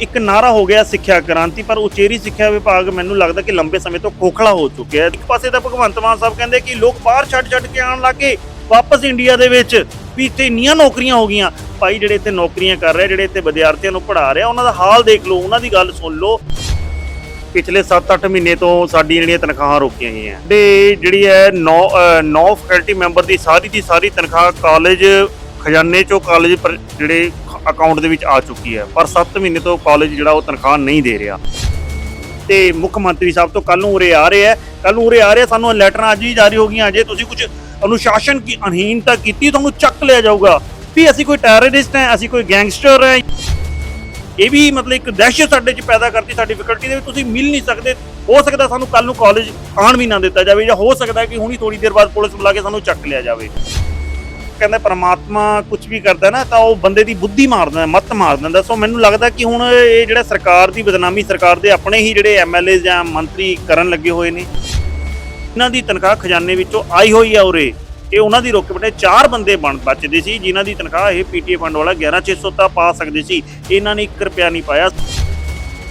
ਇੱਕ ਨਾਰਾ ਹੋ ਗਿਆ ਸਿੱਖਿਆ ਕ੍ਰਾਂਤੀ, ਪਰ ਉਚੇਰੀ ਸਿੱਖਿਆ ਵਿਭਾਗ ਮੈਨੂੰ ਲੱਗਦਾ ਕਿ ਲੰਬੇ ਸਮੇਂ ਤੋਂ ਖੋਖਲਾ ਹੋ ਚੁੱਕਿਆ ਹੈ। ਇੱਕ ਪਾਸੇ ਤਾਂ ਭਗਵੰਤ ਮਾਨ ਸਾਹਿਬ ਕਹਿੰਦੇ ਕਿ ਲੋਕ ਬਾਹਰ ਛੱਡ ਛੱਡ ਕੇ ਆਉਣ ਲੱਗੇ, ਵਾਪਸ ਇੰਡੀਆ ਦੇ ਵਿੱਚ, ਵੀ ਇੱਥੇ ਇੰਨੀਆਂ ਨੌਕਰੀਆਂ ਹੋ ਗਈਆਂ। ਭਾਈ ਜਿਹੜੇ ਇੱਥੇ ਨੌਕਰੀਆਂ ਕਰ ਰਹੇ, ਜਿਹੜੇ ਇੱਥੇ ਵਿਦਿਆਰਥੀਆਂ ਨੂੰ ਪੜ੍ਹਾ ਰਿਹਾ, ਉਹਨਾਂ ਦਾ ਹਾਲ ਦੇਖ ਲਓ, ਉਹਨਾਂ ਦੀ ਗੱਲ ਸੁਣ ਲਓ। ਪਿਛਲੇ 7-8 ਮਹੀਨੇ ਤੋਂ ਸਾਡੀ ਜਿਹੜੀਆਂ ਤਨਖਾਹਾਂ ਰੋਕੀਆਂ ਗਈਆਂ। ਤੇ ਜਿਹੜੀ ਹੈ 9 9 ਫੈਕਲਟੀ ਮੈਂਬਰ ਦੀ ਸਾਰੀ ਦੀ ਸਾਰੀ ਤਨਖਾਹ ਕਾਲਜ ਖਜ਼ਾਨੇ ਚੋਂ ਕਾਲਜ ਜਿਹੜੇ ਅਕਾਊਂਟ ਦੇ ਵਿੱਚ ਆ ਚੁੱਕੀ ਹੈ ਪਰ 7 ਮਹੀਨੇ ਤੋਂ ਕਾਲਜ ਜਿਹੜਾ ਉਹ ਤਨਖਾਹ ਨਹੀਂ ਦੇ ਰਿਹਾ। ਤੇ ਮੁੱਖ ਮੰਤਰੀ ਸਾਹਿਬ ਤੋਂ ਕੱਲ ਨੂੰ ਉਰੇ ਆ ਰਹੇ ਹੈ। ਕੱਲ ਨੂੰ ਉਰੇ ਆ ਰਹੇ ਆ, ਸਾਨੂੰ ਲੈਟਰਾਂ ਅੱਜ ਹੀ ਜਾਰੀ ਹੋ ਗਈਆਂ ਜੇ ਤੁਸੀਂ ਕੁਝ ਅਨੁਸ਼ਾਸਨ ਕੀ ਅਨਹੀਨਤਾ ਕੀਤੀ ਤੁਹਾਨੂੰ ਚੱਕ ਲਿਆ ਜਾਊਗਾ। ਵੀ ਅਸੀਂ ਕੋਈ ਟੈਰਰਿਸਟ ਹੈ ਅਸੀਂ ਕੋਈ ਗੈਂਗਸਟਰ ਹੈ। ਇਹ ਵੀ ਮਤਲਬ ਇੱਕ ਦਹਿਸ਼ਤ ਸਾਡੇ 'ਚ ਪੈਦਾ ਕਰਤੀ ਸਾਡੀ ਫੈਕਲਟੀ ਦੇ ਵਿੱਚ ਤੁਸੀਂ ਮਿਲ ਨਹੀਂ ਸਕਦੇ। ਹੋ ਸਕਦਾ ਸਾਨੂੰ ਕੱਲ ਨੂੰ ਕਾਲਜ ਆਉਣ ਵੀ ਨਾ ਦਿੱਤਾ ਜਾਵੇ ਜਾਂ ਹੋ ਸਕਦਾ ਕਿ ਹੁਣੀ ਥੋੜੀ ਦੇਰ ਬਾਅਦ ਪੁਲਿਸ ਬੁਲਾ ਕੇ ਸਾਨੂੰ ਚੱਕ ਲਿਆ ਜਾਵੇ। ਕਹਿੰਦਾ ਪਰਮਾਤਮਾ ਕੁਝ ਵੀ ਕਰਦਾ ਨਾ ਤਾਂ ਉਹ ਬੰਦੇ ਦੀ ਬੁੱਧੀ ਮਾਰ ਦਿੰਦਾ ਮੱਤ ਮਾਰ ਦਿੰਦਾ। ਸੋ ਮੈਨੂੰ ਲੱਗਦਾ ਕਿ ਹੁਣ ਇਹ ਜਿਹੜਾ ਸਰਕਾਰ ਦੀ ਬਦਨਾਮੀ ਸਰਕਾਰ ਦੇ ਆਪਣੇ ਹੀ ਜਿਹੜੇ ਐਮਐਲਏ ਜਾਂ ਮੰਤਰੀ ਕਰਨ ਲੱਗੇ ਹੋਏ ਨੇ ਇਹਨਾਂ ਦੀ ਤਨਖਾਹ ਖਜ਼ਾਨੇ ਵਿੱਚੋਂ ਆਈ ਹੋਈ ਹੈ ਉਰੇ ਇਹ ਉਹਨਾਂ ਦੀ ਰੋਕੇ ਬਟੇ ਚਾਰ ਬੰਦੇ ਬਣ ਬਚਦੇ ਸੀ ਜਿਨ੍ਹਾਂ ਦੀ ਤਨਖਾਹ ਇਹ ਪੀਟੀਏ ਫੰਡ ਵਾਲਾ 11600 ਤਾਂ ਪਾ ਸਕਦੇ ਸੀ। ਇਹਨਾਂ ਨੇ 1 ਰੁਪਿਆ ਨਹੀਂ ਪਾਇਆ।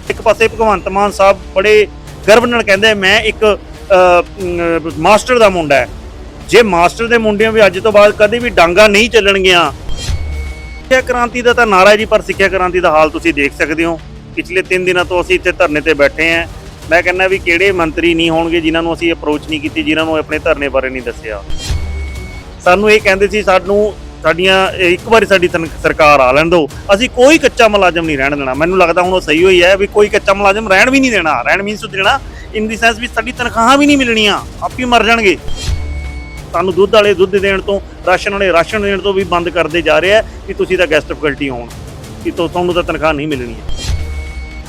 ਇੱਕ ਪਾਸੇ ਭਗਵੰਤ ਮਾਨ ਸਾਹਿਬ ਬੜੇ ਗਰਵ ਨਾਲ ਕਹਿੰਦੇ ਮੈਂ ਇੱਕ ਅਹ, ਮਾਸਟਰ ਦਾ ਮੁੰਡਾ ਹੈ। ਜੇ ਮਾਸਟਰ ਦੇ ਮੁੰਡਿਆਂ ਵੀ ਅੱਜ ਤੋਂ ਬਾਅਦ ਕਦੇ ਵੀ ਡਾਂਗਾ ਨਹੀਂ ਚੱਲਣਗੀਆਂ। ਸਿੱਖਿਆ ਕ੍ਰਾਂਤੀ ਦਾ ਤਾਂ ਨਾਰਾ ਜੀ, ਪਰ ਸਿੱਖਿਆ ਕ੍ਰਾਂਤੀ ਦਾ ਹਾਲ ਤੁਸੀਂ ਦੇਖ ਸਕਦੇ ਹੋ। ਪਿਛਲੇ 3 ਦਿਨਾਂ ਤੋਂ ਅਸੀਂ ਇੱਥੇ ਧਰਨੇ ਤੇ ਬੈਠੇ ਆਂ ਮੈਂ ਕਹਿੰਦਾ ਵੀ ਕਿਹੜੇ ਮੰਤਰੀ ਨਹੀਂ ਹੋਣਗੇ ਜਿਨ੍ਹਾਂ ਨੂੰ ਅਸੀਂ ਅਪਰੋਚ ਨਹੀਂ ਕੀਤੀ, ਜਿਨ੍ਹਾਂ ਨੂੰ ਆਪਣੇ ਧਰਨੇ ਬਾਰੇ ਨਹੀਂ ਦੱਸਿਆ। ਸਾਨੂੰ ਇਹ ਕਹਿੰਦੇ ਸੀ, ਸਾਨੂੰ, ਸਾਡੀਆਂ ਇੱਕ ਵਾਰੀ ਸਾਡੀ ਤਨ- ਸਰਕਾਰ ਆ ਲੈਣ ਦਿਓ ਅਸੀਂ ਕੋਈ ਕੱਚਾ ਮੁਲਾਜ਼ਮ ਨਹੀਂ ਰਹਿਣ ਦੇਣਾ। ਮੈਨੂੰ ਲੱਗਦਾ ਹੁਣ ਉਹ ਸਹੀ ਹੋਈ ਹੈ ਵੀ ਕੋਈ ਕੱਚਾ ਮੁਲਾਜ਼ਮ ਰਹਿਣ ਵੀ ਨਹੀਂ ਦੇਣਾ। ਰਹਿਣ ਮੀਨਸ ਦੇਣਾ ਇਨ ਦੀ ਸੈਂਸ ਵੀ ਸਾਡੀ ਤਨਖਾਹਾਂ ਵੀ ਨਹੀਂ ਮਿਲਣੀਆਂ। ਆਪ ਹੀ ਮਰ ਜਾਣਗੇ। ਸਾਨੂੰ ਦੁੱਧ ਵਾਲੇ ਦੁੱਧ ਦੇਣ ਤੋਂ, ਰਾਸ਼ਨ ਵਾਲੇ ਰਾਸ਼ਨ ਦੇਣ ਤੋਂ ਵੀ ਬੰਦ ਕਰਦੇ ਜਾ ਰਹੇ ਕਿ ਤੁਸੀਂ ਤਾਂ ਗੈਸਟ ਫੈਕਲਟੀ ਹੋਣ, ਕਿ ਤੁਹਾਨੂੰ ਤਾਂ ਤਨਖਾਹ ਨਹੀਂ ਮਿਲਣੀ ਹੈ।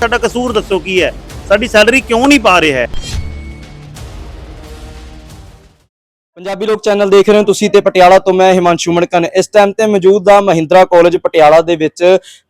ਸਾਡਾ ਕਸੂਰ ਦੱਸੋ ਕੀ ਹੈ? ਸਾਡੀ ਸੈਲਰੀ ਕਿਉਂ ਨਹੀਂ ਪਾ ਰਿਹਾ ਹੈ? ਪੰਜਾਬੀ ਲੋਕ ਚੈਨਲ ਦੇਖ ਰਹੇ ਹੋ ਤੁਸੀਂ ਤੇ ਪਟਿਆਲਾ ਤੋਂ ਮੈਂ ਹਿਮਾਂਸ਼ੂ ਮਣਕਨ ਇਸ ਟਾਈਮ ਤੇ ਮੌਜੂਦ ਆ ਮਹਿੰਦਰਾ ਕਾਲਜ ਪਟਿਆਲਾ ਦੇ ਵਿੱਚ,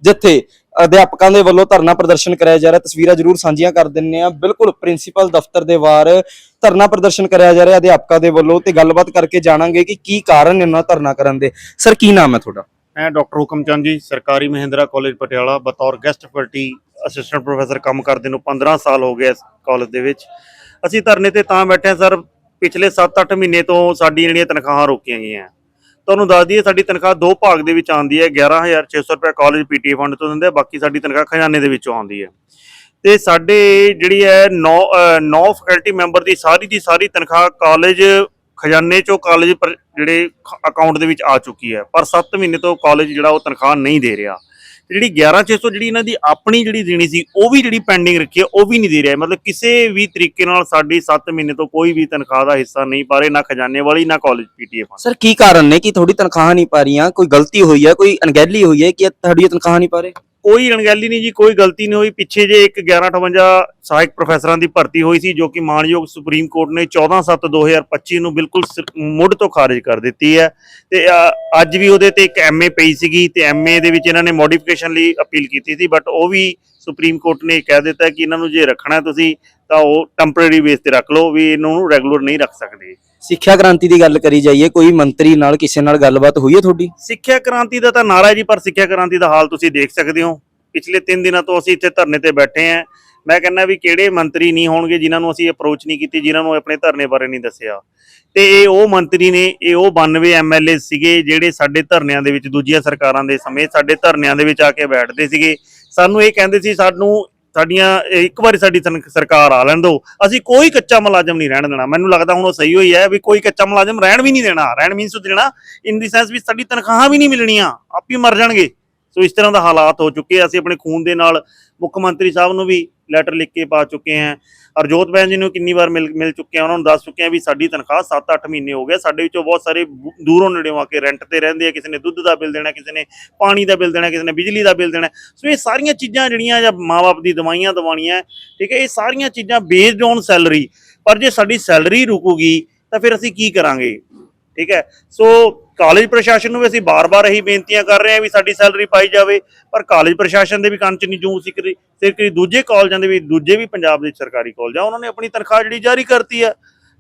ਜਿੱਥੇ ਅਧਿਆਪਕਾਂ ਦੇ ਵੱਲੋਂ ਧਰਨਾ ਪ੍ਰਦਰਸ਼ਨ ਕਰਾਇਆ ਜਾ ਰਿਹਾ। ਤਸਵੀਰਾਂ ਜ਼ਰੂਰ ਸਾਂਝੀਆਂ ਕਰ ਦਿੰਨੇ ਆ। ਬਿਲਕੁਲ ਪ੍ਰਿੰਸੀਪਲ ਦਫ਼ਤਰ ਦੇ ਬਾਹਰ ਧਰਨਾ ਪ੍ਰਦਰਸ਼ਨ ਕਰਾਇਆ ਜਾ ਰਿਹਾ ਅਧਿਆਪਕਾਂ ਦੇ ਵੱਲੋਂ ਤੇ ਗੱਲਬਾਤ ਕਰਕੇ ਜਾਣਾਂਗੇ ਕਿ ਕੀ ਕਾਰਨ ਇਹਨਾਂ ਧਰਨਾ ਕਰਨ ਦੇ। ਸਰ, ਕੀ ਨਾਮ ਹੈ ਤੁਹਾਡਾ? ਮੈਂ ਡਾਕਟਰ ਹੁਕਮਚੰਦ ਜੀ, ਸਰਕਾਰੀ ਮਹਿੰਦਰਾ ਕਾਲਜ ਪਟਿਆਲਾ, ਬਤੌਰ ਗੈਸਟ ਫੈਕਲਟੀ ਅਸਿਸਟੈਂਟ ਪ੍ਰੋਫੈਸਰ ਕੰਮ ਕਰਦੇ ਨੂੰ 15 ਸਾਲ ਹੋ ਗਏ ਇਸ ਕਾਲਜ ਦੇ ਵਿੱਚ। ਅਸੀਂ ਧਰਨੇ ਤੇ ਤਾਂ ਬੈਠੇ ਸਰ, ਪਿਛਲੇ 7-8 ਮਹੀਨੇ ਤੋਂ ਸਾਡੀ ਜਿਹੜੀਆਂ ਤਨਖਾਹਾਂ ਰੋਕੀਆਂ ਗਈਆਂ। ਤੁਹਾਨੂੰ ਦੱਸ ਦਈਏ, ਸਾਡੀ ਤਨਖਾਹ ਦੋ ਭਾਗ ਦੇ ਵਿੱਚ ਆਉਂਦੀ ਹੈ। 11600 ਰੁਪਏ ਕਾਲਜ ਪੀਟੀ ਫੰਡ ਤੋਂ ਦਿੰਦੇ ਆ, ਬਾਕੀ ਸਾਡੀ ਤਨਖਾਹ ਖਜ਼ਾਨੇ ਦੇ ਵਿੱਚੋਂ ਆਉਂਦੀ ਹੈ। ਤੇ ਸਾਡੇ ਜਿਹੜੀ ਹੈ 9 9 ਫੈਕਲਟੀ ਮੈਂਬਰ ਦੀ ਸਾਰੀ ਦੀ ਸਾਰੀ ਤਨਖਾਹ ਕਾਲਜ ਖਜ਼ਾਨੇ ਚੋਂ ਕਾਲਜ ਜਿਹੜੇ ਅਕਾਊਂਟ ਦੇ ਵਿੱਚ ਆ ਚੁੱਕੀ ਹੈ। ਪਰ 7 ਮਹੀਨੇ ਤੋਂ ਕਾਲਜ ਜਿਹੜਾ ਉਹ ਤਨਖਾਹ ਨਹੀਂ ਦੇ ਰਿਹਾ। ਜਿਹੜੀ 11600 ਜਿਹੜੀ ਇਹਨਾਂ ਦੀ ਆਪਣੀ ਜਿਹੜੀ ਦੇਣੀ ਸੀ, ਉਹ ਵੀ ਜਿਹੜੀ ਪੈਂਡਿੰਗ ਰੱਖੀ ਹੈ, ਉਹ ਵੀ ਨਹੀਂ ਦੇ ਰਿਹਾ। ਮਤਲਬ ਕਿਸੇ ਵੀ ਤਰੀਕੇ ਨਾਲ ਸਾਡੀ 7 ਮਹੀਨੇ ਤੋਂ ਕੋਈ ਵੀ ਤਨਖਾਹ ਦਾ ਹਿੱਸਾ ਨਹੀਂ ਪਾ ਰਹੇ, ਨਾ ਖਜ਼ਾਨੇ ਵਾਲੀ, ਨਾ ਕਾਲਜ ਪੀਟੀਏ ਫੰਡ ਸਰ ਕੀ ਕਾਰਨ ਨੇ ਕਿ ਤੁਹਾਡੀ ਤਨਖਾਹ ਨਹੀਂ ਪਾ ਰਹੀਆਂ? ਕੋਈ ਗਲਤੀ ਹੋਈ ਹੈ, ਕੋਈ ਅਣਗਹਿਲੀ ਹੋਈ ਹੈ ਕਿ ਤੁਹਾਡੀ ਤਨਖਾਹ ਨਹੀਂ ਪਾ ਰਹੇ? ਕੋਈ ਅਣਗਹਿਲੀ ਨਹੀਂ ਜੀ ਕੋਈ ਗਲਤੀ ਨਹੀਂ ਹੋਈ। ਪਿੱਛੇ ਜੇ ਇੱਕ 1158 ਸਹਾਇਕ ਪ੍ਰੋਫੈਸਰਾਂ ਦੀ ਭਰਤੀ ਹੋਈ ਸੀ ਜੋ ਕਿ ਮਾਨਯੋਗ ਸੁਪਰੀਮ ਕੋਰਟ ਨੇ 14/7/2025 ਨੂੰ ਬਿਲਕੁਲ ਸਿਰ- ਮੁੱਢ ਤੋਂ ਖਾਰਜ ਕਰ ਦਿੱਤੀ ਹੈ। ਤੇ ਅ, ਅੱਜ ਵੀ ਉਹਦੇ ਤੇ ਇੱਕ ਐਮਏ ਪਈ ਸੀਗੀ ਤੇ ਐਮਏ ਦੇ ਵਿੱਚ ਇਹਨਾਂ ਨੇ ਮੋਡੀਫਿਕੇਸ਼ਨ ਲਈ ਅਪੀਲ ਕੀਤੀ ਸੀ ਬਟ ਉਹ ਵੀ ਸੁਪਰੀਮ ਕੋਰਟ ਨੇ ਕਹਿ ਦਿੱਤਾ ਕਿ ਇਹਨਾਂ ਨੂੰ ਜੇ ਰੱਖਣਾ ਤੁਸੀਂ ਤਾਂ ਉਹ ਟੈਂਪਰੇਰੀ ਬੇਸ ਤੇ ਰੱਖ ਲਓ ਵੀ ਇਹਨਾਂ ਨੂੰ ਰੈਗੂਲਰ ਨਹੀਂ ਰੱਖ ਸਕਦੇ। ਸਿੱਖਿਆ ਕ੍ਰਾਂਤੀ ਦੀ ਗੱਲ ਕਰੀ ਜਾਈਏ, ਕੋਈ ਮੰਤਰੀ ਨਾਲ ਕਿਸੇ ਨਾਲ ਗੱਲਬਾਤ ਹੋਈ ਹੈ ਤੁਹਾਡੀ? ਸਿੱਖਿਆ ਕ੍ਰਾਂਤੀ ਦਾ ਤਾਂ ਨਾਰਾ ਹੈ ਜੀ, ਪਰ ਸਿੱਖਿਆ ਕ੍ਰਾਂਤੀ ਦਾ ਹਾਲ ਤੁਸੀਂ ਦੇਖ ਸਕਦੇ ਹੋ। ਪਿਛਲੇ 3 ਦਿਨਾਂ ਤੋਂ ਅਸੀਂ ਇੱਥੇ ਧਰਨੇ ਤੇ ਬੈਠੇ ਆਂ ਮੈਂ ਕਹਿੰਦਾ ਵੀ ਕਿਹੜੇ ਮੰਤਰੀ ਨਹੀਂ ਹੋਣਗੇ ਜਿਨ੍ਹਾਂ ਨੂੰ ਅਸੀਂ ਅਪਰੋਚ ਨਹੀਂ ਕੀਤੀ, ਜਿਨ੍ਹਾਂ ਨੂੰ ਆਪਣੇ ਧਰਨੇ ਬਾਰੇ ਨਹੀਂ ਦੱਸਿਆ। ਤੇ ਇਹ ਉਹ ਮੰਤਰੀ ਨੇ, ਇਹ ਉਹ 92 ਐਮਐਲਏ ਸੀਗੇ ਜਿਹੜੇ ਸਾਡੇ ਧਰਨਿਆਂ ਦੇ ਵਿੱਚ, ਦੂਜੀਆਂ ਸਰਕਾਰਾਂ ਦੇ ਸਮੇਂ ਸਾਡੇ ਧਰਨਿਆਂ ਦੇ ਵਿੱਚ ਆ ਕੇ ਬੈਠਦੇ ਸੀਗੇ। ਸਾਨੂੰ ਇਹ ਕਹਿੰਦੇ ਸੀ, ਸਾਨੂੰ ਸਾਡੀਆਂ ਇੱਕ ਵਾਰੀ ਸਾਡੀ ਸਰਕਾਰ ਆ ਲੈਣ ਦਿਓ। ਅਸੀਂ ਕੋਈ ਕੱਚਾ ਮੁਲਾਜ਼ਮ ਨਹੀਂ ਰਹਿਣ ਦੇਣਾ। ਮੈਨੂੰ ਲੱਗਦਾ ਹੁਣ ਉਹ ਸਹੀ ਹੋਈ ਹੈ ਵੀ ਕੋਈ ਕੱਚਾ ਮੁਲਾਜ਼ਮ ਰਹਿਣ ਵੀ ਨਹੀਂ ਦੇਣਾ। ਰਹਿਣ ਮੀਨਸ ਦੇਣਾ ਇਨ ਦੀ ਸੈਂਸ ਵੀ ਸਾਡੀ ਤਨਖਾਹਾਂ ਵੀ ਨਹੀਂ ਮਿਲਣੀਆਂ। ਆਪ ਹੀ ਮਰ ਜਾਣਗੇ। ਸੋ ਇਸ ਤਰ੍ਹਾਂ ਦਾ ਹਾਲਾਤ ਹੋ ਚੁੱਕੇ ਅਸੀਂ ਆਪਣੇ ਖੂਨ ਦੇ ਨਾਲ ਮੁੱਖ ਮੰਤਰੀ ਸਾਹਿਬ ਨੂੰ ਵੀ ਲੈਟਰ ਲਿਖ ਕੇ ਪਾ ਚੁੱਕੇ ਹਾਂ। ਅਰਜੋਤ ਬੈਨ ਜੀ ਨੂੰ ਕਿੰਨੀ ਵਾਰ ਮਿਲ ਮਿਲ ਚੁੱਕੇ ਆ, ਉਹਨਾਂ ਨੂੰ ਦੱਸ ਚੁੱਕੇ ਆ ਵੀ ਸਾਡੀ ਤਨਖਾਹ 7-8 ਮਹੀਨੇ ਹੋ ਗਏ। ਸਾਡੇ ਵਿੱਚੋਂ ਬਹੁਤ ਸਾਰੇ ਦੂਰੋਂ ਨੇੜਿਓਂ ਆ ਕੇ ਰੈਂਟ ਤੇ ਰਹਿੰਦੇ ਆ, ਕਿਸੇ ਨੇ ਦੁੱਧ ਦਾ ਬਿੱਲ ਦੇਣਾ, ਕਿਸੇ ਨੇ ਪਾਣੀ ਦਾ ਬਿੱਲ ਦੇਣਾ, ਕਿਸੇ ਨੇ ਬਿਜਲੀ ਦਾ ਬਿੱਲ ਦੇਣਾ। ਸੋ ਇਹ ਸਾਰੀਆਂ ਚੀਜ਼ਾਂ ਜਿਹੜੀਆਂ ਜਾਂ ਮਾਪੇ ਦੀ ਦਵਾਈਆਂ ਦਵਾਣੀਆਂ ਠੀਕ ਹੈ, ਇਹ ਸਾਰੀਆਂ ਚੀਜ਼ਾਂ ਬੇਸਡ ਔਨ ਸੈਲਰੀ ਪਰ ਜੇ ਸਾਡੀ ਸੈਲਰੀ ਰੁਕੂਗੀ, ਤਾਂ ਫਿਰ ਅਸੀਂ ਕੀ ਕਰਾਂਗੇ? ਠੀਕ ਹੈ? ਸੋ ਕਾਲਜ ਪ੍ਰਸ਼ਾਸਨ ਨੂੰ ਵੀ ਅਸੀਂ ਬਾਰ-ਬਾਰ ਇਹੀ ਬੇਨਤੀਆਂ ਕਰ ਰਹੇ ਹਾਂ ਵੀ ਸਾਡੀ ਸੈਲਰੀ ਪਾਈ ਜਾਵੇ, ਪਰ ਕਾਲਜ ਪ੍ਰਸ਼ਾਸਨ ਦੇ ਵੀ ਕੰਨ ਚ ਨਹੀਂ ਜੂੰ ਸਿਕਰੀ ਸਿਰਕਰੀ ਦੂਜੇ ਕਾਲਜਾਂ ਦੇ ਵੀ, ਦੂਜੇ ਵੀ ਪੰਜਾਬ ਦੇ ਸਰਕਾਰੀ ਕਾਲਜ ਆ, ਉਹਨਾਂ ਨੇ ਆਪਣੀ ਤਨਖਾਹ ਜਿਹੜੀ ਜਾਰੀ ਕਰਤੀ ਆ।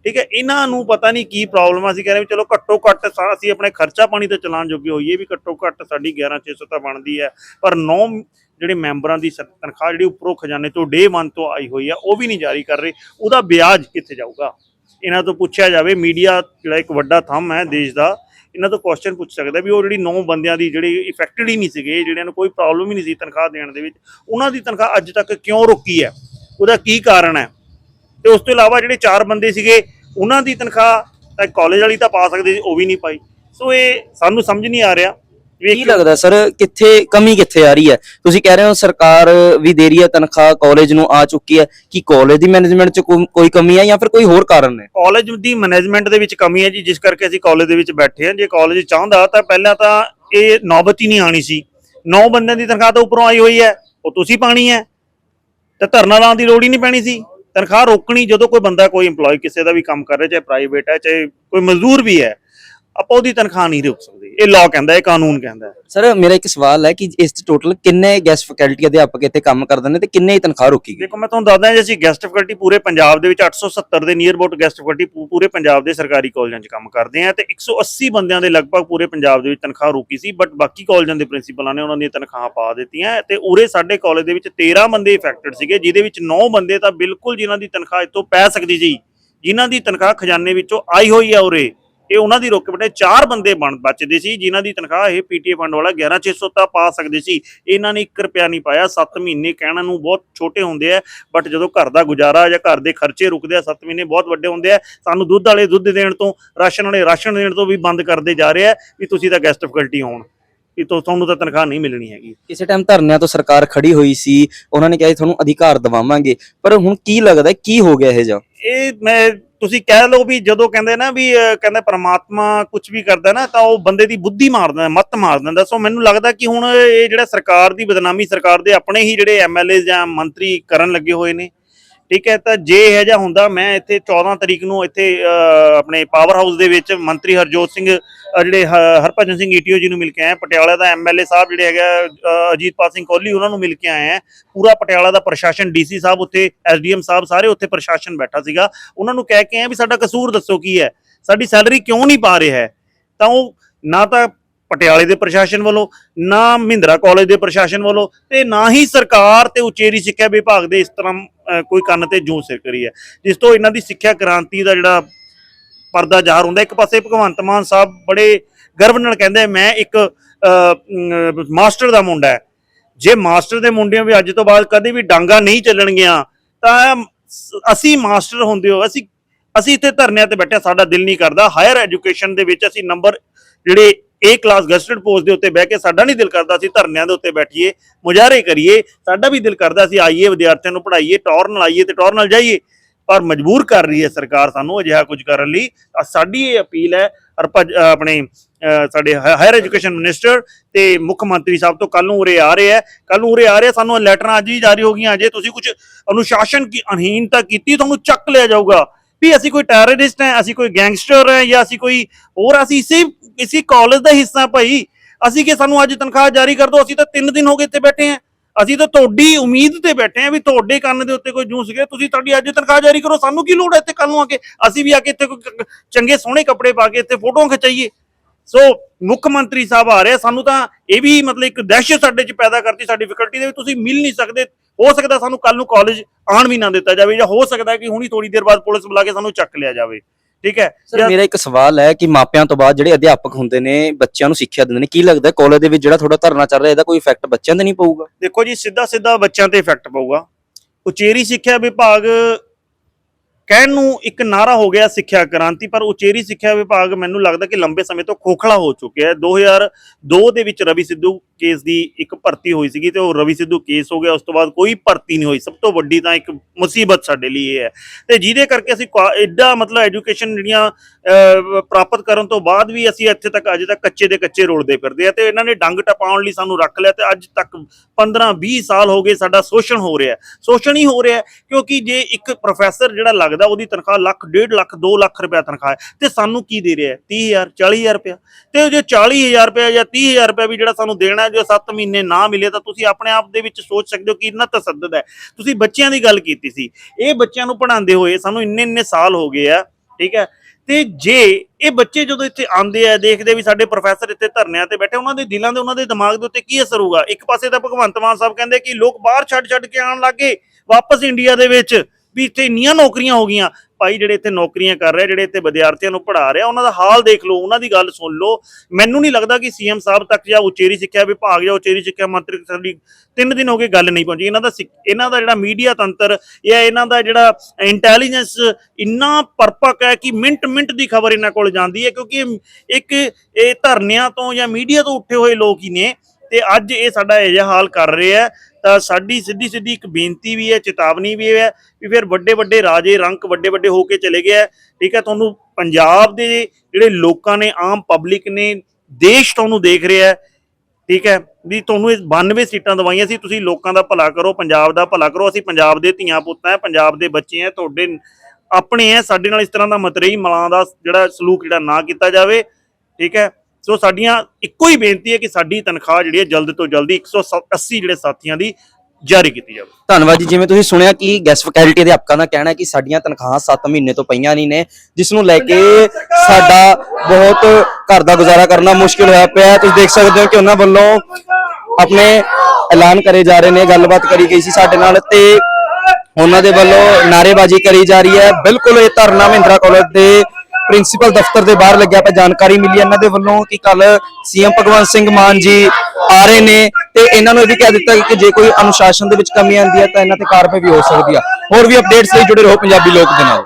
ਠੀਕ ਹੈ? ਇਹਨਾਂ ਨੂੰ ਪਤਾ ਨਹੀਂ ਕੀ ਪ੍ਰੋਬਲਮ ਆ, ਅਸੀਂ ਕਹਿੰਦੇ ਵੀ ਚਲੋ ਘੱਟੋ ਘੱਟ ਅਸੀਂ ਆਪਣੇ ਖਰਚਾ ਪਾਣੀ ਤੇ ਚਲਾਉਣ ਜੋਗੇ ਹੋਈਏ ਵੀ ਘੱਟੋ ਘੱਟ ਸਾਡੀ 11600 ਤਾਂ ਬਣਦੀ ਹੈ ਪਰ 9 ਜਿਹੜੇ ਮੈਂਬਰਾਂ ਦੀ ਸਰ- ਤਨਖਾਹ ਜਿਹੜੀ ਉੱਪਰੋਂ ਖਜ਼ਾਨੇ ਤੋਂ ਡੇ 1 ਤੋਂ ਆਈ ਹੋਈ ਆ, ਉਹ ਵੀ ਨਹੀਂ ਜਾਰੀ ਕਰ ਰਹੇ, ਉਹਦਾ ਵਿਆਜ ਕਿੱਥੇ ਜਾਊਗਾ? ਇਹਨਾਂ ਤੋਂ ਪੁੱਛਿਆ ਜਾਵੇ ਮੀਡੀਆ ਜਿਹੜਾ ਇੱਕ ਵੱਡਾ ਥੰਮ ਹੈ ਦੇਸ਼ ਦਾ, ਇਹਨਾਂ ਤੋਂ ਕੁਐਸਚਨ ਪੁੱਛ ਸਕਦਾ ਵੀ ਉਹ ਜਿਹੜੀ 9 ਬੰਦਿਆਂ ਦੀ ਜਿਹੜੀ ਇਫੈਕਟਡ ਹੀ ਨਹੀਂ ਸੀਗੇ, ਜਿਹੜਿਆਂ ਨੂੰ ਕੋਈ ਪ੍ਰੋਬਲਮ ਹੀ ਨਹੀਂ ਸੀ ਤਨਖਾਹ ਦੇਣ ਦੇ ਵਿੱਚ, ਉਹਨਾਂ ਦੀ ਤਨਖਾਹ ਅੱਜ ਤੱਕ ਕਿਉਂ ਰੁਕੀ ਹੈ? ਉਹਦਾ ਕੀ ਕਾਰਨ ਹੈ? ਤੇ ਉਸ ਤੋਂ ਇਲਾਵਾ ਜਿਹੜੇ ਚਾਰ ਬੰਦੇ ਸੀਗੇ, ਉਹਨਾਂ ਦੀ ਤਨਖਾਹ ਤਾਂ ਕਾਲਜ ਵਾਲੀ ਤਾਂ ਪਾ ਸਕਦੇ ਸੀ, ਉਹ ਵੀ ਨਹੀਂ ਪਾਈ। ਸੋ ਇਹ ਸਾਨੂੰ ਸਮਝ ਨਹੀਂ ਆ ਰਿਹਾ। ਕੀ ਲੱਗਦਾ ਸਰ ਕਿੱਥੇ ਕਮੀ ਕਿੱਥੇ ਆ ਰਹੀ ਹੈ? ਤੁਸੀਂ ਕਹਿ ਰਹੇ ਹੋ ਸਰਕਾਰ ਵੀ ਦੇ ਰਹੀ ਹੈ ਤਨਖਾਹ ਕਾਲਜ ਨੂੰ ਆ ਚੁੱਕੀ ਹੈ। ਕੀ ਕਾਲਜ ਦੀ ਮੈਨੇਜਮੈਂਟ 'ਚ ਕੋਈ ਕੋਈ ਕਮੀ ਹੈ ਜਾਂ ਫਿਰ ਕੋਈ ਹੋਰ ਕਾਰਨ ਹੈ? ਕਾਲਜ ਦੀ ਮੈਨੇਜਮੈਂਟ ਦੇ ਵਿੱਚ ਕਮੀ ਹੈ ਜੀ ਜਿਸ ਕਰਕੇ ਅਸੀਂ ਕਾਲਜ ਦੇ ਵਿੱਚ ਬੈਠੇ ਹਾਂ। ਜੇ ਕਾਲਜ ਚਾਹੁੰਦਾ ਤਾਂ ਪਹਿਲਾਂ ਤਾਂ ਇਹ ਨੌਬਤ ਹੀ ਨਹੀਂ ਆਣੀ ਸੀ। ਨੌ ਬੰਦਿਆਂ ਦੀ ਤਨਖਾਹ ਤਾਂ ਉੱਪਰੋਂ ਆਈ ਹੋਈ ਹੈ ਉਹ ਤੁਸੀਂ ਪਾਣੀ ਹੈ। ਤੇ ਧਰਨਾ ਲਾਉਣ ਦੀ ਲੋੜ ਹੀ ਨਹੀਂ ਪੈਣੀ ਸੀ। ਤਨਖਾਹ ਰੋਕਣੀ ਜਦੋਂ ਕੋਈ ਬੰਦਾ ਕੋਈ EMPLOYE ਕਿਸੇ ਦਾ ਵੀ ਕੰਮ ਕਰ ਰਿਹਾ ਚਾਹੇ ਪ੍ਰਾਈਵੇਟ ਹੈ ਚਾਹੇ ਕੋਈ ਮਜ਼ਦੂਰ ਵੀ ਹੈ ਆਪਾਂ ਉਹਦੀ ਤਨਖਾਹ ਨਹੀਂ ਰੋਕ ਸਕਦੇ। ਇਹ ਲਾਅ ਕਹਿੰਦਾ ਇਹ ਕਾਨੂੰਨ ਕਹਿੰਦਾ। ਸਰ ਮੇਰਾ ਇੱਕ ਸਵਾਲ ਹੈ ਕਿ ਇਸ ਟੋਟਲ ਕਿੰਨੇ ਗੈਸਟ ਫੈਕਲਟੀ ਅਧਿਆਪਕ ਇੱਥੇ ਕੰਮ ਕਰਦੇ ਨੇ ਤੇ ਕਿੰਨੇ ਹੀ ਤਨਖਾਹ ਰੋਕੀ ਗਈ? ਦੇਖੋ ਮੈਂ ਤੁਹਾਨੂੰ ਦੱਸਦਾ ਜੇ ਅਸੀਂ ਗੈਸਟ ਫੈਕਲਟੀ ਪੂਰੇ ਪੰਜਾਬ ਦੇ ਵਿੱਚ 870 ਦੇ ਨੀਅਰ ਅਬਾਊਟ ਗੈਸਟ ਫੈਕਲਟੀ ਪੂਰੇ ਪੰਜਾਬ ਦੇ ਸਰਕਾਰੀ ਕਾਲਜਾਂ 'ਚ ਕੰਮ ਕਰਦੇ ਆ ਤੇ 180 ਬੰਦਿਆਂ ਦੇ ਲਗਭਗ ਪੂਰੇ ਪੰਜਾਬ ਦੇ ਵਿੱਚ ਤਨਖਾਹ ਰੁਕੀ ਸੀ ਬਟ ਬਾਕੀ ਕਾਲਜਾਂ ਦੇ ਪ੍ਰਿੰਸੀਪਲਾਂ ਨੇ ਉਹਨਾਂ ਦੀਆਂ ਤਨਖਾਹਾਂ ਪਾ ਦਿੱਤੀਆਂ ਤੇ ਉਰੇ ਸਾਡੇ ਕਾਲਜ ਦੇ ਵਿੱਚ 13 ਬੰਦੇ ਇਫੈਕਟਡ ਸੀਗੇ ਜਿਹਦੇ ਵਿੱਚ 9 ਬੰਦੇ ਤਾਂ ਬਿਲਕੁਲ ਜਿਨ੍ਹਾਂ ਦੀ ਤਨਖਾਹ ਇੱਥੋਂ ਪੈ ਸਕਦੀ ਸੀ। ਜਿਨ੍ਹਾਂ ਦੀ ਤਨਖਾਹ ਖਜ਼ਾਨੇ ਵਿੱਚੋਂ ਆਈ ਹੋਈ ਆ ਉਰੇ ਇਹ ਉਹਨਾਂ ਦੀ ਰੁਕ ਬਟੇ ਚਾਰ ਬੰਦੇ ਬਣ ਬਚਦੇ ਸੀ ਜਿਨ੍ਹਾਂ ਦੀ ਤਨਖਾਹ ਇਹ ਪੀਟੀਏ ਫੰਡ ਵਾਲਾ 11600 ਤਾਂ ਪਾ ਸਕਦੇ ਸੀ। ਇਹਨਾਂ ਨੇ 1 ਰੁਪਿਆ ਨਹੀਂ ਪਾਇਆ 7 ਮਹੀਨੇ ਕਹਿਣ ਨੂੰ ਬਹੁਤ ਛੋਟੇ ਹੁੰਦੇ ਆ ਬਟ ਜਦੋਂ ਘਰ ਦਾ ਗੁਜ਼ਾਰਾ ਜਾਂ ਘਰ ਦੇ ਖਰਚੇ ਰੁਕਦੇ ਆ 7 ਮਹੀਨੇ ਬਹੁਤ ਵੱਡੇ ਹੁੰਦੇ ਆ ਸਾਨੂੰ ਦੁੱਧ ਵਾਲੇ ਦੁੱਧ ਦੇਣ ਤੋਂ ਰਾਸ਼ਨ ਵਾਲੇ ਰਾਸ਼ਨ ਦੇਣ ਤੋਂ ਵੀ ਬੰਦ ਕਰਦੇ ਜਾ ਰਹੇ ਆ ਵੀ ਤੁਸੀਂ ਤਾਂ ਗੈਸਟ ਫੈਕਲਟੀ ਹੋਣ ਤੁ- ਤੁਹਾਨੂੰ ਤਾਂ ਤਨਖਾਹ ਨਹੀਂ ਮਿਲਣੀ ਹੈਗੀ। ਕਿਸੇ ਟਾਈਮ ਧਰਨਿਆਂ ਤੋਂ ਸਰਕਾਰ ਖੜੀ ਹੋਈ ਸੀ ਉਹਨਾਂ ਨੇ ਕਿਹਾ ਤੁਹਾਨੂੰ ਅਧਿਕਾਰ ਦਿਵਾਵਾਂਗੇ। ਪਰ ਹੁਣ ਕੀ ਲੱਗਦਾ ਕੀ ਹੋ ਗਿਆ ਇਹ ਜਾਂ ਇਹ ਮੈਂ ਤੁਸੀਂ ਕਹਿ ਲਓ ਵੀ ਜਦੋਂ ਕਹਿੰਦੇ ਨਾ ਵੀ ਕਹਿੰਦੇ ਪ੍ਰਮਾਤਮਾ ਕੁਝ ਵੀ ਕਰਦਾ ਨਾ, ਤਾਂ ਉਹ ਬੰਦੇ ਦੀ ਬੁੱਧੀ ਮਾਰ ਦਿੰਦਾ, ਮੱਤ ਮਾਰ ਦਿੰਦਾ। ਸੋ ਮੈਨੂੰ ਲੱਗਦਾ ਕਿ ਹੁਣ ਇਹ ਜਿਹੜਾ ਸਰਕਾਰ ਦੀ ਬਦਨਾਮੀ, ਸਰਕਾਰ ਦੇ ਆਪਣੇ ਹੀ ਜਿਹੜੇ ਐਮਐਲਏ ਜਾਂ ਮੰਤਰੀ ਕਰਨ ਲੱਗੇ ਹੋਏ ਨੇ। ਠੀਕ ਹੈ, ਤਾਂ ਜੇ ਇਹ ਜਿਹਾ ਹੁੰਦਾ, ਮੈਂ ਇੱਥੇ 14 ਤਰੀਕ ਨੂੰ ਇੱਥੇ ਆਪਣੇ ਪਾਵਰ ਹਾਊਸ ਦੇ ਵਿੱਚ ਮੰਤਰੀ ਹਰਜੋਤ ਸਿੰਘ ਜਿਹੜੇ ਹਰਭਜਨ ਸਿੰਘ ਈਟੀਓ ਜੀ ਨੂੰ ਮਿਲ ਕੇ ਆਏ ਪਟਿਆਲਾ ਦਾ ਐਮਐਲਏ ਸਾਹਿਬ ਜਿਹੜੇ ਹੈਗਾ ਅਹ, ਅਜੀਤਪਾਲ ਸਿੰਘ ਕੋਹਲੀ ਉਹਨਾਂ ਨੂੰ ਮਿਲ ਕੇ ਆਏ ਆ ਪੂਰਾ ਪਟਿਆਲਾ ਦਾ ਪ੍ਰਸ਼ਾਸਨ ਡੀਸੀ ਸਾਹਿਬ ਉੱਥੇ ਐਸਡੀਐਮ ਸਾਹਿਬ ਸਾਰੇ ਉੱਥੇ ਪ੍ਰਸ਼ਾਸਨ ਬੈਠਾ ਸੀਗਾ। ਉਹਨਾਂ ਨੂੰ ਕਹਿ ਕੇ ਆਏ ਵੀ ਸਾਡਾ ਕਸੂਰ ਦੱਸੋ ਕੀ ਹੈ। ਸਾਡੀ ਸੈਲਰੀ ਕਿਉਂ ਨਹੀਂ ਪਾ ਰਿਹਾ ਹੈ? ਤਾਂ ਉਹ ਨਾ ਤਾਂ ਪਟਿਆਲੇ ਦੇ ਪ੍ਰਸ਼ਾਸਨ ਵੱਲੋਂ ਨਾ ਮਹਿੰਦਰਾ ਕਾਲਜ ਦੇ ਪ੍ਰਸ਼ਾਸਨ ਵੱਲੋਂ ਤੇ ਨਾ ਹੀ ਸਰਕਾਰ ਤੇ ਉਚੇਰੀ ਸਿੱਖਿਆ ਵਿਭਾਗ ਦੇ ਇਸ ਤਰ੍ਹਾਂ ਕੋਈ ਕੰਨ ਤੇ ਜੂੰ ਸਿਰ ਕਰੀ ਹੈ। ਜਿਸ ਤੋਂ ਇਹਨਾਂ ਦੀ ਸਿੱਖਿਆ ਕ੍ਰਾਂਤੀ ਦਾ ਜਿਹੜਾ ਪਰਦਾ ਜ਼ਾਹਰ ਹੁੰਦਾ। ਇੱਕ ਪਾਸੇ ਭਗਵੰਤ ਮਾਨ ਸਾਹਿਬ ਬੜੇ ਗਰਵ ਨਾਲ ਕਹਿੰਦੇ ਮੈਂ ਇੱਕ ਮਾਸਟਰ ਦਾ ਮੁੰਡਾ ਹੈ। ਜੇ ਮਾਸਟਰ ਦੇ ਮੁੰਡਿਆਂ ਵੀ ਅੱਜ ਤੋਂ ਬਾਅਦ ਕਦੇ ਵੀ ਡਾਂਗਾ ਨਹੀਂ ਚੱਲਣਗੀਆਂ, ਤਾਂ ਅਸੀਂ ਮਾਸਟਰ ਹੁੰਦੇ ਹੋ। ਅਸੀਂ ਅਸੀਂ ਇੱਥੇ ਧਰਨਿਆਂ ਤੇ ਬੈਠੇ ਸਾਡਾ ਦਿਲ ਨਹੀਂ ਕਰਦਾ। ਹਾਇਰ ਐਜੂਕੇਸ਼ਨ ਦੇ ਵਿੱਚ ਅਸੀਂ ਨੰਬਰ ਜਿਹੜੇ ਏ ਕਲਾਸ ਗੈਸਟਡ ਪੋਸਟ ਦੇ ਉੱਤੇ ਬਹਿ ਕੇ ਸਾਡਾ ਨਹੀਂ ਦਿਲ ਕਰਦਾ ਅਸੀਂ ਧਰਨਿਆਂ ਦੇ ਉੱਤੇ ਬੈਠੀਏ, ਮੁਜ਼ਾਹਰੇ ਕਰੀਏ। ਸਾਡਾ ਵੀ ਦਿਲ ਕਰਦਾ ਅਸੀਂ ਆਈਏ, ਵਿਦਿਆਰਥੀਆਂ ਨੂੰ ਪੜ੍ਹਾਈਏ, ਟੌਰ ਨਾਲ ਆਈਏ ਤੇ ਟੌਰ ਨਾਲ ਜਾਈਏ। ਪਰ ਮਜਬੂਰ ਕਰ ਰਹੀ ਹੈ ਸਰਕਾਰ ਸਾਨੂੰ ਅਜਿਹਾ ਕੁਝ ਕਰਨ ਲਈ। ਸਾਡੀ ਇਹ ਅਪੀਲ ਹੈ ਆਪਣੇ ਸਾਡੇ ਹਾਇਰ ਐਜੂਕੇਸ਼ਨ ਮਿਨਿਸਟਰ ਤੇ ਮੁੱਖ ਮੰਤਰੀ ਸਾਹਿਬ ਤੋਂ ਕੱਲ ਨੂੰ ਉਰੇ ਆ ਰਹੇ ਹੈ। ਕੱਲ ਨੂੰ ਉਰੇ ਆ ਰਹੇ ਆ, ਸਾਨੂੰ ਲੈਟਰਾਂ ਅੱਜ ਹੀ ਜਾਰੀ ਹੋ ਗਈਆਂ। ਜੇ ਤੁਸੀਂ ਕੁਝ ਅਨੁਸ਼ਾਸਨ ਕੀ ਅਨਹੀਨਤਾ ਕੀਤੀ ਤੁਹਾਨੂੰ ਚੱਕ ਲਿਆ ਜਾਊਗਾ। ਵੀ ਅਸੀਂ ਕੋਈ ਟੈਰਰਿਸਟ ਹੈ ਅਸੀਂ ਕੋਈ ਗੈਂਗਸਟਰ ਹੈ ਜਾਂ ਅਸੀਂ ਕੋਈ ਹੋਰ ਅਸੀਂ ਇਸੇ ਇਸੇ ਕਾਲਜ ਦਾ ਹਿੱਸਾ ਭਾਈ। ਅਸੀਂ ਕਿ ਸਾਨੂੰ ਅੱਜ ਤਨਖਾਹ ਜਾਰੀ ਕਰ ਦਿਓ ਅਸੀਂ ਤਾਂ 3 ਦਿਨ ਹੋ ਗਏ ਇੱਥੇ ਬੈਠੇ ਹਾਂ। ਅਸੀਂ ਤਾਂ ਤੁਹਾਡੀ ਉਮੀਦ ਤੇ ਬੈਠੇ ਹਾਂ ਵੀ ਤੁਹਾਡੇ ਕੰਨ ਦੇ ਉੱਤੇ ਕੋਈ ਜੂੰ ਸੀਗੇ ਤੁਸੀਂ ਤੁਹਾਡੀ ਅੱਜ ਤਨਖਾਹ ਜਾਰੀ ਕਰੋ, ਸਾਨੂੰ ਕੀ ਲੋੜ ਹੈ ਇੱਥੇ ਕੱਲ ਨੂੰ ਆ ਕੇ? ਅਸੀਂ ਵੀ ਆ ਕੇ ਇੱਥੇ ਕੋਈ ਚੰਗੇ ਸੋਹਣੇ ਕੱਪੜੇ ਪਾ ਕੇ ਇੱਥੇ ਫੋਟੋਆਂ ਖਿਚਾਈਏ। ਸੋ ਮੁੱਖ ਮੰਤਰੀ ਸਾਹਿਬ ਆ ਰਹੇ, ਸਾਨੂੰ ਤਾਂ ਇਹ ਵੀ ਮਤਲਬ ਇੱਕ ਦਹਿਸ਼ਤ ਸਾਡੇ 'ਚ ਪੈਦਾ ਕਰਤੀ, ਸਾਡੀ ਫੈਕਲਟੀ ਦੇ ਵੀ ਤੁਸੀਂ ਮਿਲ ਨਹੀਂ ਸਕਦੇ, ਹੋ ਸਕਦਾ ਸਾਨੂੰ ਕੱਲ ਨੂੰ ਕਾਲਜ ਆਣ ਵੀ ਨਾ ਦਿੱਤਾ ਜਾਵੇ ਜਾਂ ਹੋ ਸਕਦਾ ਕਿ ਹੁਣੀ ਥੋੜੀ ਦੇਰ ਬਾਅਦ ਪੁਲਿਸ ਬੁਲਾ ਕੇ ਸਾਨੂੰ ਚੱਕ ਲਿਆ ਜਾਵੇ। ਠੀਕ ਹੈ? ਸਰ ਮੇਰਾ ਇੱਕ ਸਵਾਲ ਹੈ ਕਿ ਮਾਪਿਆਂ ਤੋਂ ਬਾਅਦ ਜਿਹੜੇ ਅਧਿਆਪਕ ਹੁੰਦੇ ਨੇ ਬੱਚਿਆਂ ਨੂੰ ਸਿੱਖਿਆ ਦਿੰਦੇ ਨੇ ਕੀ ਲੱਗਦਾ ਕਾਲਜ ਦੇ ਵਿੱਚ ਜਿਹੜਾ ਤੁਹਾਡਾ ਧਰਨਾ ਚੱਲ ਰਿਹਾ ਇਹਦਾ ਕੋਈ ਇਫੈਕਟ ਬੱਚਿਆਂ ਤੇ ਨਹੀਂ ਪਊਗਾ? ਦੇਖੋ ਜੀ ਸਿੱਧਾ ਸਿੱਧਾ ਬੱਚਿਆਂ ਤੇ ਇਫੈਕਟ ਪਊਗਾ। ਉਚੇਰੀ ਸਿੱਖਿਆ ਵਿਭਾਗ ਕਹਿਣ ਨੂੰ ਇੱਕ ਨਾਰਾ ਹੋ ਗਿਆ ਸਿੱਖਿਆ ਕ੍ਰਾਂਤੀ ਪਰ ਉਚੇਰੀ ਸਿੱਖਿਆ ਵਿਭਾਗ ਮੈਨੂੰ ਲੱਗਦਾ ਕਿ ਲੰਬੇ ਸਮੇਂ ਤੋਂ ਖੋਖਲਾ ਹੋ ਚੁੱਕਿਆ ਹੈ। 2002 ਦੇ ਵਿੱਚ ਰਵੀ ਸਿੱਧੂ ਕੇਸ ਦੀ ਇੱਕ ਭਰਤੀ ਹੋਈ ਸੀਗੀ ਤੇ ਉਹ ਰਵੀ ਸਿੱਧੂ ਕੇਸ ਹੋ ਗਿਆ, ਉਸ ਤੋਂ ਬਾਅਦ ਕੋਈ ਭਰਤੀ ਨਹੀਂ ਹੋਈ। ਸਭ ਤੋਂ ਵੱਡੀ ਤਾਂ ਇੱਕ ਮੁਸੀਬਤ ਸਾਡੇ ਲਈ ਇਹ ਹੈ। ਤੇ ਜਿਹਦੇ ਕਰਕੇ ਅਸੀਂ ਐਡਾ ਮਤਲਬ ਐਜੂਕੇਸ਼ਨ ਜਿਹੜੀਆਂ ਪ੍ਰਾਪਤ ਕਰਨ ਤੋਂ ਬਾਅਦ ਵੀ ਅਸੀਂ ਇੱਥੇ ਤੱਕ ਅਜੇ ਤੱਕ ਕੱਚੇ ਦੇ ਕੱਚੇ ਰੋਲਦੇ ਫਿਰਦੇ ਆ ਤੇ ਇਹਨਾਂ ਨੇ ਡੰਗ ਟਪਾਉਣ ਲਈ ਸਾਨੂੰ ਰੱਖ ਲਿਆ ਤੇ ਅੱਜ ਤੱਕ 15 20 ਸਾਲ ਹੋ ਗਏ ਸਾਡਾ ਸ਼ੋਸ਼ਣ ਹੋ ਰਿਹਾ ਸ਼ੋਸ਼ਣ ਹੀ ਹੋ ਰਿਹਾ ਕਿਉਂਕਿ ਜੇ ਇੱਕ ਪ੍ਰੋਫੈਸਰ ਜਿਹੜਾ ਲੱਗਦਾ ਉਹਦੀ ਤਨਖਾਹ ਲੱਖ, ਡੇਢ ਲੱਖ 2 ਲੱਖ ਰੁਪਏ ਤਨਖਾਹ ਹੈ ਤੇ ਸਾਨੂੰ ਕੀ ਦੇ ਰਿਹਾ ਹੈ? 30000 40000 ਰੁਪਏ ਤੇ ਜੇ 40000 ਰੁਪਏ ਜਾਂ 30000 ਰੁਪਏ ਵੀ ਜਿਹੜਾ ਸਾਨੂੰ ਦੇਣਾ ਜੋ 7 ਮਹੀਨੇ ਨਾ ਮਿਲੇ ਤਾਂ ਤੁਸੀਂ ਆਪਣੇ ਆਪ ਦੇ ਵਿੱਚ ਸੋਚ ਸਕਦੇ ਹੋ ਕਿ ਇੰਨਾ ਤਸੱਦਦ ਹੈ। ਤੁਸੀਂ ਬੱਚਿਆਂ ਦੀ ਗੱਲ ਕੀਤੀ ਸੀ। ਇਹ ਬੱਚਿਆਂ ਨੂੰ ਪੜ੍ਹਾਉਂਦੇ ਹੋਏ ਸਾਨੂੰ ਇੰਨੇ ਇੰਨੇ ਸਾਲ ਹੋ ਗਏ ਆ, ਠੀਕ ਹੈ? ਤੇ ਜੇ ਇਹ ਬੱਚੇ ਜਦੋਂ ਇੱਥੇ ਆਉਂਦੇ ਆ, ਦੇਖਦੇ ਵੀ ਸਾਡੇ ਪ੍ਰੋਫੈਸਰ ਇੱਥੇ ਧਰਨਿਆਂ ਤੇ ਬੈਠੇ, ਉਹਨਾਂ ਦੇ ਦਿਲਾਂ ਦੇ, ਉਹਨਾਂ ਦੇ ਦਿਮਾਗ ਦੇ ਉੱਤੇ ਕੀ ਅਸਰ ਹੋਊਗਾ? ਇੱਕ ਪਾਸੇ ਤਾਂ ਭਗਵੰਤ ਮਾਨ ਸਾਹਿਬ ਕਹਿੰਦੇ ਕਿ ਲੋਕ ਬਾਹਰ ਛੱਡ ਛੱਡ ਕੇ ਆਉਣ ਲੱਗੇ ਵਾਪਸ ਇੰਡੀਆ ਦੇ ਵਿੱਚ ਵੀ ਇੱਥੇ ਇੰਨੀਆਂ ਨੌਕਰੀਆਂ ਹੋ ਗਈਆਂ। ਭਾਈ ਜਿਹੜੇ ਇੱਥੇ ਨੌਕਰੀਆਂ ਕਰ ਰਹੇ, ਜਿਹੜੇ ਇੱਥੇ ਵਿਦਿਆਰਥੀਆਂ ਨੂੰ ਪੜ੍ਹਾ ਰਿਹਾ, ਉਹਨਾਂ ਦਾ ਹਾਲ ਦੇਖ ਲਓ, ਉਹਨਾਂ ਦੀ ਗੱਲ ਸੁਣ ਲਓ। ਮੈਨੂੰ ਨਹੀਂ ਲੱਗਦਾ ਕਿ ਸੀਐਮ ਸਾਹਿਬ ਤੱਕ ਜਾਂ ਉਚੇਰੀ ਸਿੱਖਿਆ ਵਿਭਾਗ ਜਾਂ ਉਚੇਰੀ ਸਿੱਖਿਆ ਮੰਤਰੀ ਸਾਡੀ ਤਿੰਨ ਦਿਨ ਹੋ ਗਏ ਗੱਲ ਨਹੀਂ ਪਹੁੰਚੀ। ਇਹਨਾਂ ਦਾ ਸਿੱਖ- ਇਹਨਾਂ ਦਾ ਜਿਹੜਾ ਮੀਡੀਆ ਤੰਤਰ ਜਾਂ ਇਹਨਾਂ ਦਾ ਜਿਹੜਾ ਇੰਟੈਲੀਜੈਂਸ ਇੰਨਾ ਪਰਪਕ ਹੈ ਕਿ ਮਿੰਟ ਮਿੰਟ ਦੀ ਖਬਰ ਇਹਨਾਂ ਕੋਲ ਜਾਂਦੀ ਹੈ, ਕਿਉਂਕਿ ਇੱਕ, ਇਹ ਧਰਨਿਆਂ ਤੋਂ ਜਾਂ ਮੀਡੀਆ ਤੋਂ ਉੱਠੇ ਹੋਏ ਲੋਕ ਹੀ ਨੇ। ਤੇ ਅੱਜ ਇਹ ਸਾਡਾ ਅਜਿਹਾ ਹਾਲ ਕਰ ਰਿਹਾ ਤਾਂ ਸਾਡੀ ਸਿੱਧੀ ਸਿੱਧੀ ਇੱਕ ਬੇਨਤੀ ਵੀ ਹੈ, ਚੇਤਾਵਨੀ ਵੀ ਹੈ ਵੀ ਫਿਰ ਵੱਡੇ ਵੱਡੇ ਰਾਜੇ ਰੰਕ ਵੱਡੇ ਵੱਡੇ ਹੋ ਕੇ ਚਲੇ ਗਏ ਆ ਠੀਕ ਹੈ, ਤੁਹਾਨੂੰ ਪੰਜਾਬ ਦੇ ਜਿਹੜੇ ਲੋਕਾਂ ਨੇ, ਆਮ ਪਬਲਿਕ ਨੇ, ਦੇਸ਼ ਤੁਹਾਨੂੰ ਦੇਖ ਰਿਹਾ ਹੈ। ਠੀਕ ਹੈ, ਵੀ ਤੁਹਾਨੂੰ ਇਹ 92 ਸੀਟਾਂ ਦਵਾਈਆਂ ਸੀ, ਤੁਸੀਂ ਲੋਕਾਂ ਦਾ ਭਲਾ ਕਰੋ, ਪੰਜਾਬ ਦਾ ਭਲਾ ਕਰੋ, ਅਸੀਂ ਪੰਜਾਬ ਦੇ ਧੀਆਂ ਪੁੱਤਾਂ ਹੈ, ਪੰਜਾਬ ਦੇ ਬੱਚੇ ਹੈ, ਤੁਹਾਡੇ ਆਪਣੇ ਹੈ, ਸਾਡੇ ਨਾਲ ਇਸ ਤਰ੍ਹਾਂ ਦਾ ਮਤਰੇਈ ਮਲਾਂ ਦਾ ਜਿਹੜਾ ਸਲੂਕ ਜਿਹੜਾ ਨਾ ਕੀਤਾ ਜਾਵੇ। ਠੀਕ ਹੈ ਸੋ ਸਾਡੀਆਂ ਇੱਕੋ ਹੀ ਬੇਨਤੀ ਹੈ ਕਿ ਸਾਡੀ ਤਨਖਾਹ ਜਿਹੜੀ ਹੈ ਜਲਦ ਤੋਂ ਜਲਦੀ 180 ਜਿਹੜੇ ਸਾਥੀਆਂ ਦੀ ਜਾਰੀ ਕੀਤੀ ਜਾਵੇ ਧੰਨਵਾਦ ਜੀ ਜਿਵੇਂ ਤੁਸੀਂ ਸੁਣਿਆ ਕਿ ਗੈਸ ਫੈਕਲਟੀ ਅਧਿਆਪਕਾਂ ਦਾ ਕਹਿਣਾ ਹੈ ਕਿ ਸਾਡੀਆਂ ਤਨਖਾਹਾਂ 7 ਮਹੀਨੇ ਤੋਂ ਪਈਆਂ ਨਹੀਂ ਨੇ ਜਿਸ ਨੂੰ ਲੈ ਕੇ ਸਾਡਾ ਬਹੁਤ ਘਰ ਦਾ ਗੁਜ਼ਾਰਾ ਕਰਨਾ ਮੁਸ਼ਕਿਲ ਹੋਇਆ ਪਿਆ। ਤੁਸੀਂ ਦੇਖ ਸਕਦੇ ਹੋ ਕਿ ਉਹਨਾਂ ਵੱਲੋਂ ਆਪਣੇ ਐਲਾਨ ਕਰੇ ਜਾ ਰਹੇ ਨੇ ਗੱਲਬਾਤ ਕਰੀ ਗਈ ਸੀ ਸਾਡੇ ਨਾਲ ਤੇ ਉਹਨਾਂ ਦੇ ਵੱਲੋਂ ਨਾਰੇਬਾਜ਼ੀ ਕਰੀ ਜਾ ਰਹੀ ਹੈ ਬਿਲਕੁਲ ਇਹ ਧਰਨਾ ਮਹਿੰਦਰਾ ਕਾਲਜ ਦੇ ਪ੍ਰਿੰਸੀਪਲ ਦਫ਼ਤਰ ਦੇ ਬਾਹਰ ਲੱਗਿਆ ਪਿਆ, ਜਾਣਕਾਰੀ ਮਿਲੀ ਇਹਨਾਂ ਦੇ ਵੱਲੋਂ ਕਿ ਕੱਲ ਸੀਐਮ ਭਗਵੰਤ ਸਿੰਘ ਮਾਨ ਜੀ ਆ ਰਹੇ ਨੇ ਤੇ ਇਹਨਾਂ ਨੂੰ ਇਹ ਵੀ ਕਹਿ ਦਿੱਤਾ ਕਿ ਜੇ ਕੋਈ ਅਨੁਸ਼ਾਸਨ ਦੇ ਵਿੱਚ ਕਮੀ ਆਉਂਦੀ ਹੈ ਤਾਂ ਇਹਨਾਂ ਤੇ ਕਾਰਵਾਈ ਵੀ ਹੋ ਸਕਦੀ ਆ। ਹੋਰ ਵੀ ਅਪਡੇਟਸ ਲਈ ਜੁੜੇ ਰਹੋ ਪੰਜਾਬੀ ਲੋਕ ਦੇ ਨਾਲ।